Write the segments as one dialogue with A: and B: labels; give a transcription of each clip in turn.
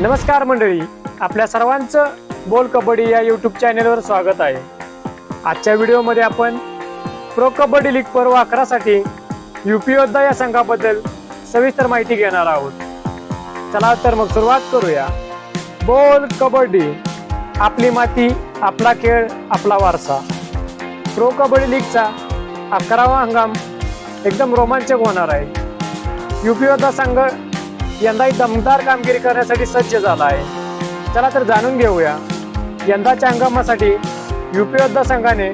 A: नमस्कार मंडळी आपल्या सर्वांचं बोल कबड्डी या यूट्यूब चॅनेलवर स्वागत आहे. आजच्या व्हिडिओमध्ये आपण प्रो कबड्डी लीग पर्व अकरासाठी युपी योद्धा या संघाबद्दल सविस्तर माहिती घेणार आहोत. चला तर मग सुरुवात करूया. बोल कबड्डी आपली माती आपला खेळ आपला वारसा. प्रो कबड्डी लीगचा अकरावा हंगाम एकदम रोमांचक होणार आहे. युपी योद्धा संघ यंदाही दमदार कामगिरी करण्यासाठी सज्ज झाला आहे चला तर जाणून घेऊया यंदाच्या हंगामासाठी युपी योद्धा संघाने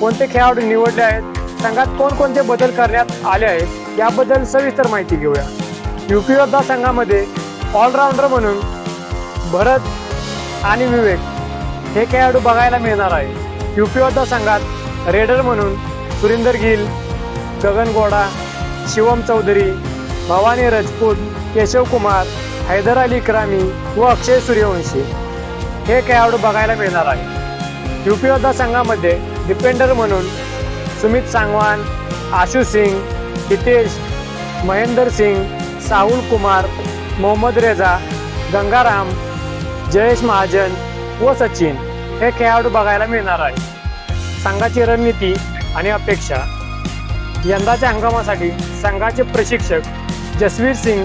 A: कोणते खेळाडू निवडले आहेत? संघात कोणकोणते बदल करण्यात आले आहेत? याबद्दल सविस्तर माहिती घेऊया. युपी योद्धा संघामध्ये ऑलराऊंडर म्हणून भरत आणि विवेक हे खेळाडू बघायला मिळणार आहे युपी योद्धा संघात रेडर म्हणून सुरिंदर गिल गगन गोडा शिवम चौधरी भवानी रजपूत केशव कुमार हैदर अली इक्रामी व अक्षय सूर्यवंशी हे खेळाडू बघायला मिळणार आहे. युपी योद्धा संघामध्ये डिफेंडर म्हणून सुमित सांगवान आशू सिंग हितेश महेंदर सिंग साहुल कुमार मोहम्मद रेजा गंगाराम जयेश महाजन व सचिन हे खेळाडू बघायला मिळणार आहे. संघाची रणनीती आणि अपेक्षा. यंदाच्या हंगामासाठी संघाचे प्रशिक्षक जसवीर सिंग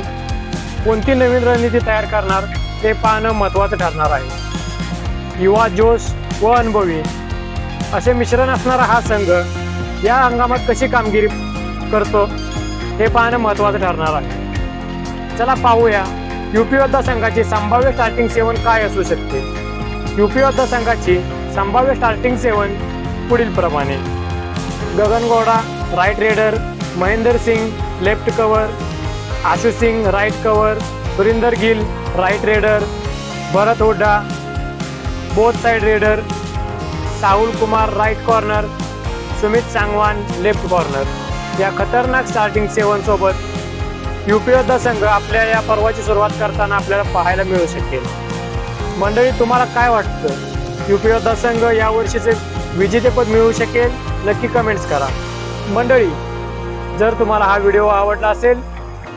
A: कोणती नवीन रणनीती तयार करणार ते पाहणं महत्त्वाचं ठरणार आहे. युवा जोश व अनुभवी असे मिश्रण असणारा हा संघ या हंगामात कशी कामगिरी करतो हे पाहणं महत्त्वाचं ठरणार आहे. चला पाहूया युपी योद्धा संघाची संभाव्य स्टार्टिंग सेवन काय असू शकते. युपी योद्धा संघाची संभाव्य स्टार्टिंग सेवन पुढील प्रमाणे. Gagan Gowda right raider Mahender Singh left cover Ashu Singh right cover Surinder Gill right raider Bharat Hooda both side raider Sahul Kumar right corner Sumit Sangwan left corner. या खतरनाक starting सेवनसोबत U P योद्धा संघ आपल्या या पर्वाची सुरुवात करताना आपल्याला पाहायला मिळू शकेल. मंडळी तुम्हाला काय वाटतं? युपी योद्धा संघ या वर्षीचे विजेतेपद मिळू शकेल? नक्की कमेंट्स करा. मंडळी जर तुम्हाला हा व्हिडिओ आवडला असेल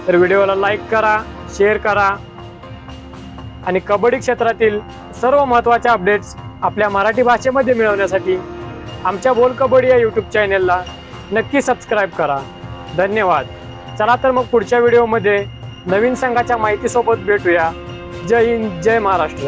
A: तर व्हिडिओला लाईक करा शेअर करा आणि कबड्डी क्षेत्रातील सर्व महत्त्वाच्या अपडेट्स आपल्या मराठी भाषेमध्ये मिळवण्यासाठी आमच्या बोल कबड्डी या यूट्यूब चॅनेलला नक्की सबस्क्राईब करा. धन्यवाद. चला तर मग पुढच्या व्हिडिओमध्ये नवीन संघाच्या माहितीसोबत भेटूया. जय हिंद जय महाराष्ट्र.